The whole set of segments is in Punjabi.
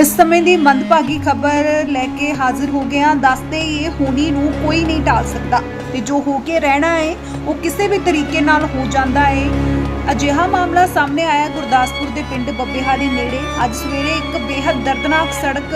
ਇਸ ਸਮੇਂ ਦੀ ਮੰਦਭਾਗੀ ਖਬਰ ਲੈ ਕੇ ਹਾਜ਼ਰ ਹੋ ਗਿਆ ਦੱਸਦੇ ਇਹ ਹੋਣੀ ਨੂੰ ਕੋਈ ਨਹੀਂ ਟਾਲ ਸਕਦਾ। ਤੇ ਜੋ ਹੋ ਕੇ ਰਹਿਣਾ ਹੈ ਉਹ ਕਿਸੇ ਵੀ ਤਰੀਕੇ ਨਾਲ ਹੋ ਜਾਂਦਾ ਹੈ ਅਜਿਹਾ ਮਾਮਲਾ ਸਾਹਮਣੇ ਆਇਆ ਗੁਰਦਾਸਪੁਰ ਦੇ ਪਿੰਡ ਬੱਬੇਹਾਲੀ ਨੇੜੇ। ਅੱਜ ਸਵੇਰੇ ਇੱਕ ਬੇहद ਦਰਦਨਾਕ ਸੜਕ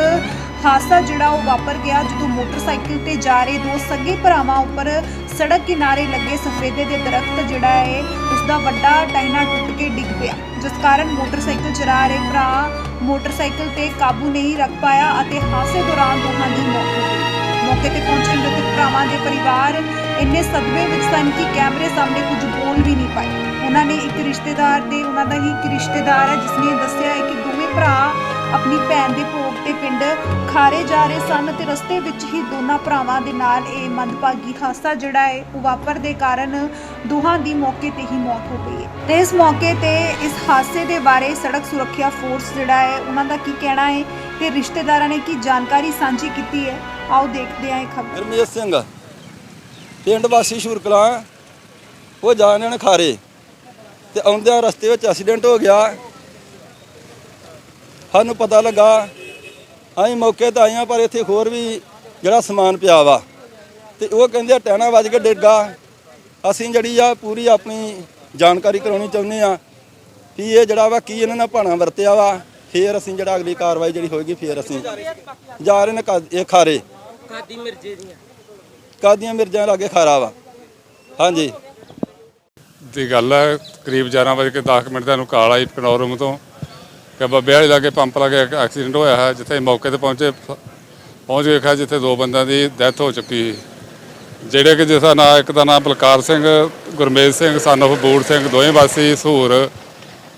ਹਾਦਸਾ ਜਿਹੜਾ ਉਹ ਵਾਪਰ ਗਿਆ ਜਦੋਂ ਮੋਟਰਸਾਈਕਲ ਤੇ ਜਾ ਰਹੇ ਦੋ ਸੱਗੇ ਭਰਾਵਾਂ ਉੱਪਰ ਸੜਕ ਕਿਨਾਰੇ ਲੱਗੇ ਸਫੇਦੇ ਦੇ ਦਰਖਤ ਜਿਹੜਾ ਹੈ ਉਸ ਦਾ ਵੱਡਾ ਟਾਇਨਾ ਟੁੱਟ ਕੇ ਡਿੱਗ ਪਿਆ। ਜਿਸ ਕਾਰਨ ਮੋਟਰਸਾਈਕਲ ਚਲਾ ਰਹੇ ਭਰਾ ਮੋਟਰਸਾਈਕਲ ਤੇ ਕਾਬੂ ਨਹੀਂ ਰੱਖ ਪਾਇਆ ਅਤੇ ਹਾਦਸੇ ਦੌਰਾਨ ਦੋਹਾਂ ਦੀ ਮੌਤ ਹੋ ਗਈ। ਮੌਕੇ ਤੇ ਪਹੁੰਚੇ ਮ੍ਰਿਤਕ ਭਰਾਵਾਂ ਦੇ ਪਰਿਵਾਰ ਇੰਨੇ ਸਦਮੇ ਵਿੱਚ ਸਨ ਕਿ ਕੈਮਰੇ ਸਾਹਮਣੇ ਕੁਝ ਬੋਲ ਵੀ ਨਹੀਂ ਪਾਏ। ਉਹਨਾਂ ਨੇ ਇੱਕ ਰਿਸ਼ਤੇਦਾਰ ਦੇ, ਉਹਨਾਂ ਦਾ ਹੀ ਇੱਕ ਰਿਸ਼ਤੇਦਾਰ ਹੈ, ਜਿਸ ਨੇ ਦੱਸਿਆ ਹੈ ਕਿ ਦੋਵੇਂ ਭਰਾ ਆਪਣੀ ਭੈਣ ਦੇ ਭੋਗ ਤੇ ਪਿੰਡ ਖਾਰੇ ਜਾ ਰਹੇ ਸਨ ਤੇ ਰਸਤੇ ਵਿੱਚ ਹੀ ਦੋਨਾਂ ਭਰਾਵਾਂ ਦੇ ਨਾਲ ਇਹ ਮੰਦਭਾਗੀ ਹਾਦਸਾ ਜਿਹੜਾ ਹੈ ਉਹ ਵਾਪਰ ਦੇ ਕਾਰਨ ਦੋਹਾਂ ਦੀ ਮੌਕੇ ਤੇ ਹੀ ਮੌਤ ਹੋ ਗਈ ਹੈ। ਤੇ ਇਸ ਮੌਕੇ ਤੇ ਇਸ ਹਾਦਸੇ ਦੇ ਬਾਰੇ ਸੜਕ ਸੁਰੱਖਿਆ ਫੋਰਸ ਜਿਹੜਾ ਹੈ ਉਹਨਾਂ ਦਾ ਕੀ ਕਹਿਣਾ ਹੈ ਤੇ ਰਿਸ਼ਤੇਦਾਰਾਂ ਨੇ ਕੀ ਜਾਣਕਾਰੀ ਸਾਂਝੀ ਕੀਤੀ ਹੈ, ਆਓ ਦੇਖਦੇ ਹਾਂ ਇਹ ਖਬਰ। ਹਰਮੇਸ਼ ਸਿੰਘ, ਪਿੰਡ ਵਾਸੀ ਸ਼ੂਰਕਲਾ, ਉਹ ਜਾ ਰਹੇ ਨੇ ਖਾਰੇ ਤੇ ਆਉਂਦਿਆਂ ਰਸਤੇ ਵਿੱਚ ਐਕਸੀਡੈਂਟ ਹੋ ਗਿਆ। ਸਾਨੂੰ ਪਤਾ ਲੱਗਾ ਅਸੀਂ ਮੌਕੇ ਤੇ ਆਏ ਹਾਂ ਪਰ ਇੱਥੇ ਹੋਰ ਵੀ ਜਿਹੜਾ ਸਮਾਨ ਪਿਆ ਵਾ। ਤੇ ਉਹ ਕਹਿੰਦੇ ਆ ਟਹਿਣਾ ਵੱਜ ਕੇ ਡਿੱਗਾ ਅਸੀਂ ਜਿਹੜੀ ਆ ਪੂਰੀ ਆਪਣੀ ਜਾਣਕਾਰੀ ਕਰਾਉਣੀ ਚਾਹੁੰਦੇ ਆ ਵੀ ਇਹ ਜਿਹੜਾ ਵਾ ਕੀ ਇਹਨਾਂ ਨੇ ਭਾਣਾ ਵਰਤਿਆ ਵਾ। ਫੇਰ ਅਸੀਂ ਜਿਹੜਾ ਅਗਲੀ ਕਾਰਵਾਈ ਜਿਹੜੀ ਹੋਏਗੀ ਫੇਰ ਅਸੀਂ ਜਾ ਰਹੇ ਨੇ ਕਾ- ਇਹ ਖਾਰੇ। ਕਾਦੀ ਮਿਰਜੇ ਦੀਆਂ? ਕਾਦੀਆਂ ਮਿਰਜ਼ਾਂ ਲਾਗੇ ਖਾਰਾ ਵਾ। ਹਾਂਜੀ। ਦੀ ਗੱਲ ਹੈ ਕਰੀਬ 11 ਵਜੇ ਕੇ 10 ਮਿੰਟ ਦਾ ਨੂੰ ਕਾਲ ਆਈ ਪਨੋਰਮ ਤੋਂ। ਕਿ ਬੱਬੇ ਵਾਲੀ ਲਾਗੇ ਪੰਪ ਲਾਗੇ ਇੱਕ ਐਕਸੀਡੈਂਟ ਹੋਇਆ ਹੈ ਜਿੱਥੇ ਮੌਕੇ ਤੇ ਪਹੁੰਚੇ ਪਹੁੰਚ ਕੇ ਵੇਖਿਆ ਜਿੱਥੇ ਦੋ ਬੰਦਿਆਂ ਦੀ ਡੈਥ ਹੋ ਚੁੱਕੀ। ਜਿਹੜੇ ਕਿ ਜਿਸ ਦਾ ਨਾਂ ਇੱਕ ਦਾ ਨਾਮ ਬਲਕਾਰ ਸਿੰਘ ਗੁਰਮੇਜ ਸਿੰਘ ਸਨ of ਬੂੜ ਸਿੰਘ ਦੋਵੇਂ ਵਾਸੀ ਸਹੂਰ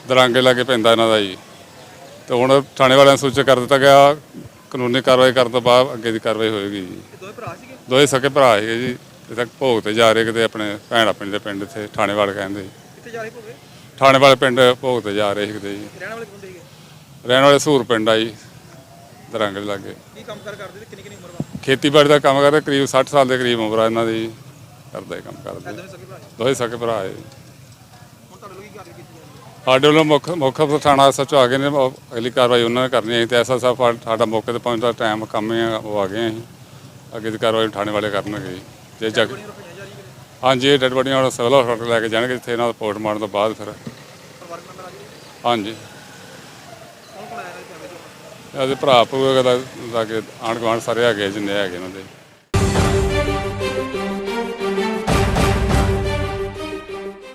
ਦਰਾਂਗੇ ਲਾਗੇ ਪੈਂਦਾ ਇਹਨਾਂ ਦਾ ਜੀ। ਤੇ ਹੁਣ ਥਾਣੇ ਵਾਲਿਆਂ ਨੂੰ ਸੂਚਿਤ ਕਰ ਦਿੱਤਾ ਗਿਆ ਕਾਨੂੰਨੀ ਕਾਰਵਾਈ ਕਰਨ ਤੋਂ ਬਾਅਦ ਅੱਗੇ ਦੀ ਕਾਰਵਾਈ ਹੋਏਗੀ ਜੀ। ਦੋਵੇਂ ਭਰਾ ਸੀਗੇ? ਦੋਵੇਂ ਸਕੇ ਭਰਾ ਸੀਗੇ ਜੀ। ਇਹ ਤੱਕ ਭੋਗ ਤੇ ਜਾ ਰਹੇ ਕਿਤੇ ਆਪਣੇ ਭੈਣ ਆਪਣੇ ਦੇ ਪਿੰਡ ਇੱਥੇ ਥਾਣੇ ਵਾਲੇ ਕਹਿੰਦੇ। ਜੀ ਕਿੱਥੇ ਜਾ ਰਹੇ ਭੋਗੇ? ਥਾਣੇ ਵਾਲੇ ਪਿੰਡ ਭੋਗ ਤੇ ਜਾ ਰਹੇ ਸੀ ਕਿਤੇ ਜੀ। ਰਹਿਣ ਵਾਲੇ ਕਿੱਥੋਂ ਦੇ ਸੀਗੇ? ਰਹਿਣ ਵਾਲੇ ਸੂਰ ਪਿੰਡ ਆ ਜੀ ਦਰੰਗ ਦੇ ਲਾਗੇ। ਕੀ ਕੰਮ ਕਾਰ ਕਰਦੇ ਤੇ ਕਿੰਨੀ ਕਿੰਨੀ ਉਮਰ ਵਾ? ਖੇਤੀਬਾੜੀ ਦਾ ਕੰਮ ਕਰਦੇ ਕਰੀਬ 60 ਸਾਲ ਦੇ ਕਰੀਬ ਉਮਰ ਆ ਇਹਨਾਂ ਦੀ। ਕਰਦੇ ਕੰਮ ਕਰਦੇ। ਦੋਵੇਂ ਸਕੇ ਭਰਾ ਦੋਵੇਂ ਸਕੇ ਭਰਾ ਹੈ ਹੁਣ ਤੁਹਾਡੇ ਲੋਕੀ ਕਾਰਵਾਈ ਕੀਤੀ ਜਾਂਦੀ ਸਾਡੇ ਵੱਲੋਂ ਮੁੱਖ ਮੁੱਖ ਥਾਣਾ ਸੱਚੋ ਆ ਗਏ ਨੇ ਉਹ ਅਗਲੀ ਕਾਰਵਾਈ ਉਹਨਾਂ ਨੇ ਕਰਨੀ ਹੈ। ਤੇ ਐਸਾ ਸਾਹਿਬ ਸਾਡਾ ਮੌਕੇ ਤੇ ਪਹੁੰਚਦਾ ਟਾਈਮ ਕੰਮ ਹੀ ਆ, ਉਹ ਆ ਗਏ ਅਸੀਂ। ਅੱਗੇ ਦੀ ਕਾਰਵਾਈ ਥਾਣੇ ਵਾਲੇ ਕਰਨਗੇ ਜੀ। ਜੇ ਜਗ ਹਾਂਜੀ ਇਹ ਡੈਡ ਬੋਡੀਆਂ ਹੁਣ ਸਿਵਲ ਹਸਪਤਾਲ ਲੈ ਕੇ ਜਾਣਗੇ ਜਿੱਥੇ ਇਹਨਾਂ ਦਾ ਪੋਸਟਮਾਰਟਮ ਤੋਂ ਬਾਅਦ ਫਿਰ। ਪਰਿਵਾਰਕ ਮੈਂਬਰ ਆ ਗਏ? ਹਾਂਜੀ ਕੌਣ ਕੌਣ ਆਇਆ ਇਹਨਾਂ ਦੀ ਫੈਮਿਲੀ ਚੋਂ ਇਹਦੇ ਭਰਾ ਭੂਆ ਦਾ ਲਾਗੇ ਆਂਢ ਗੁਆਂਢ ਸਾਰੇ ਹੈਗੇ ਜਿੰਨੇ ਹੈਗੇ ਉਹਨਾਂ ਦੇ